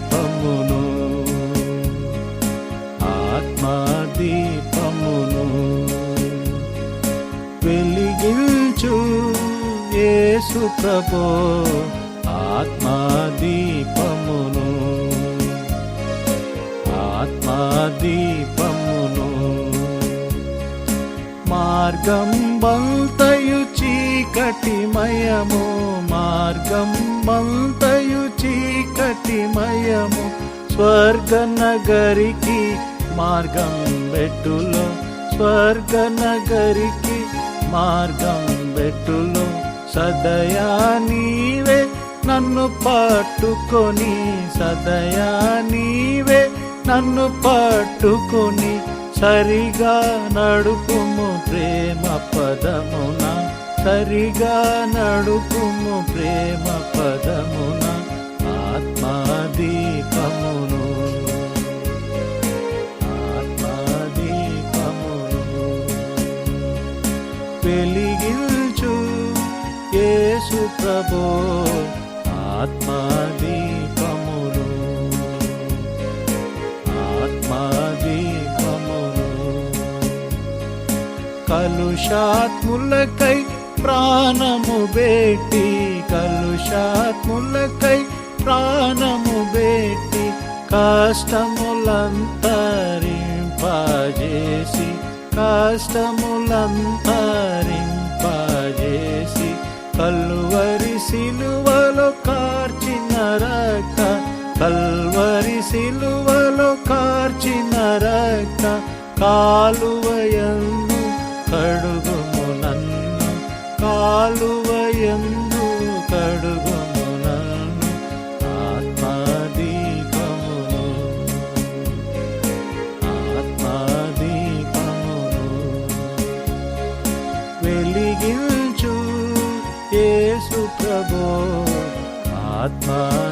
దీపమును. ఆత్మా దీపమును వెలిగించు యేసు ప్రభో. ఆత్మా దీపమును ఆత్మా దీపమును మార్గం బంతయు చీకటిమయము మార్గం బంతయు చీకటి స్వర్గ నగరికి మార్గం బెట్టులో స్వర్గ నగరికి మార్గం బెట్టులో సదయా నీవే నన్ను పట్టుకొని. సదయా నీవే నన్ను పట్టుకొని. సరిగా నడుపుము ప్రేమ పదమున. సరిగా నడుపుము ప్రేమ పదమున. ఆత్మా ప్రభో ఆత్మదీపమును ఆత్మదీపమును కలుషాత్ములకై ప్రాణము బేటి కలుషాత్ములకై ప్రాణము బేటి కష్టములంతరింపజేసి కష్టములంతరింపజేసి కల్వరి సిలువలో కార్చిన రక్త కల్వరి సిలువలో కార్చిన రక్త కాలువయందు కడుగుము నన్ను కాలువయందు వెలిగించు యేసు ప్రభో ఆత్మ